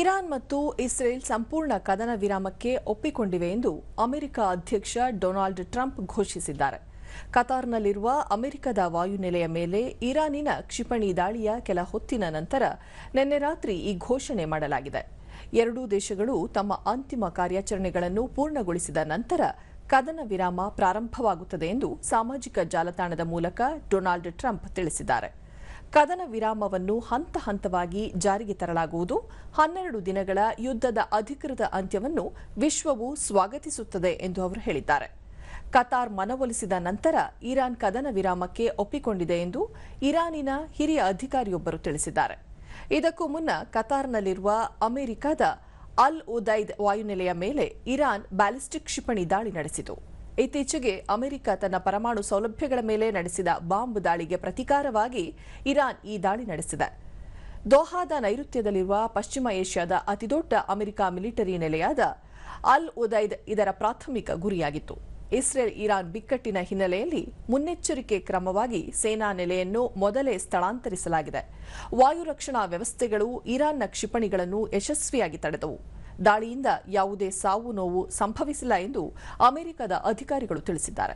Iran ಮತ್ತು Israel ಸಂಪೂರ್ಣ ಕದನ ವಿರಾಮಕ್ಕೆ ಒಪ್ಪಿಕೊಂಡಿವೆ ಎಂದು ಅಮೆರಿಕ ಅಧ್ಯಕ್ಷ ಡೊನಾಲ್ಡ್ ಟ್ರಂಪ್ ಘೋಷಿಸಿದ್ದಾರೆ. ಕತಾರ್ನಲ್ಲಿರುವ ಅಮೆರಿಕದ ವಾಯುನೆಲೆಯ ಮೇಲೆ ಇರಾನಿನ ಕ್ಷಿಪಣಿ ದಾಳಿಯ ಕೆಲ ಹೊತ್ತಿನ ನಂತರ ನಿನ್ನೆ ರಾತ್ರಿ ಈ ಘೋಷಣೆ ಮಾಡಲಾಗಿದೆ. ಎರಡೂ ದೇಶಗಳು ತಮ್ಮ ಅಂತಿಮ ಕಾರ್ಯಾಚರಣೆಗಳನ್ನು ಪೂರ್ಣಗೊಳಿಸಿದ ನಂತರ ಕದನ ವಿರಾಮ ಪ್ರಾರಂಭವಾಗುತ್ತದೆ ಎಂದು ಸಾಮಾಜಿಕ ಜಾಲತಾಣದ ಮೂಲಕ ಡೊನಾಲ್ಡ್ ಟ್ರಂಪ್ ತಿಳಿಸಿದ್ದಾರೆ. ಕದನ ವಿರಾಮವನ್ನು ಹಂತ ಹಂತವಾಗಿ ಜಾರಿಗೆ ತರಲಾಗುವುದು. ಹನ್ನೆರಡು ದಿನಗಳ ಯುದ್ಧದ ಅಧಿಕೃತ ಅಂತ್ಯವನ್ನು ವಿಶ್ವವು ಸ್ವಾಗತಿಸುತ್ತದೆ ಎಂದು ಅವರು ಹೇಳಿದ್ದಾರೆ. ಕತಾರ್ ಮನವೊಲಿಸಿದ ನಂತರ ಇರಾನ್ ಕದನ ವಿರಾಮಕ್ಕೆ ಒಪ್ಪಿಕೊಂಡಿದೆ ಎಂದು ಇರಾನಿನ ಹಿರಿಯ ಅಧಿಕಾರಿಯೊಬ್ಬರು ತಿಳಿಸಿದ್ದಾರೆ. ಇದಕ್ಕೂ ಮುನ್ನ ಕತಾರ್ನಲ್ಲಿರುವ ಅಮೆರಿಕದ ಅಲ್ ಉದೈದ್ ವಾಯುನೆಲೆಯ ಮೇಲೆ ಇರಾನ್ ಬ್ಯಾಲಿಸ್ಟಿಕ್ ಕ್ಷಿಪಣಿ ದಾಳಿ ನಡೆಸಿತು. ಇತ್ತೀಚೆಗೆ ಅಮೆರಿಕ ತನ್ನ ಪರಮಾಣು ಸೌಲಭ್ಯಗಳ ಮೇಲೆ ನಡೆಸಿದ ಬಾಂಬ್ ದಾಳಿಗೆ ಪ್ರತೀಕಾರವಾಗಿ ಇರಾನ್ ಈ ದಾಳಿ ನಡೆಸಿದೆ. ದೋಹಾದ ನೈಋತ್ಯದಲ್ಲಿರುವ ಪಶ್ಚಿಮ ಏಷ್ಯಾದ ಅತಿದೊಡ್ಡ ಅಮೆರಿಕ ಮಿಲಿಟರಿ ನೆಲೆಯಾದ ಅಲ್ ಉದೈದ್ ಇದರ ಪ್ರಾಥಮಿಕ ಗುರಿಯಾಗಿತ್ತು. ಇಸ್ರೇಲ್ ಇರಾನ್ ಬಿಕ್ಕಟ್ಟಿನ ಹಿನ್ನೆಲೆಯಲ್ಲಿ ಮುನ್ನೆಚ್ಚರಿಕೆ ಕ್ರಮವಾಗಿ ಸೇನಾ ನೆಲೆಯನ್ನು ಮೊದಲೇ ಸ್ಥಳಾಂತರಿಸಲಾಗಿದೆ. ವಾಯು ರಕ್ಷಣಾ ವ್ಯವಸ್ಥೆಗಳು ಇರಾನ್ನ ಕ್ಷಿಪಣಿಗಳನ್ನು ಯಶಸ್ವಿಯಾಗಿ ತಡೆದವು. ದಾಳಿಯಿಂದ ಯಾವುದೇ ಸಾವು ನೋವು ಸಂಭವಿಸಿಲ್ಲ ಎಂದು ಅಮೆರಿಕದ ಅಧಿಕಾರಿಗಳು ತಿಳಿಸಿದ್ದಾರೆ.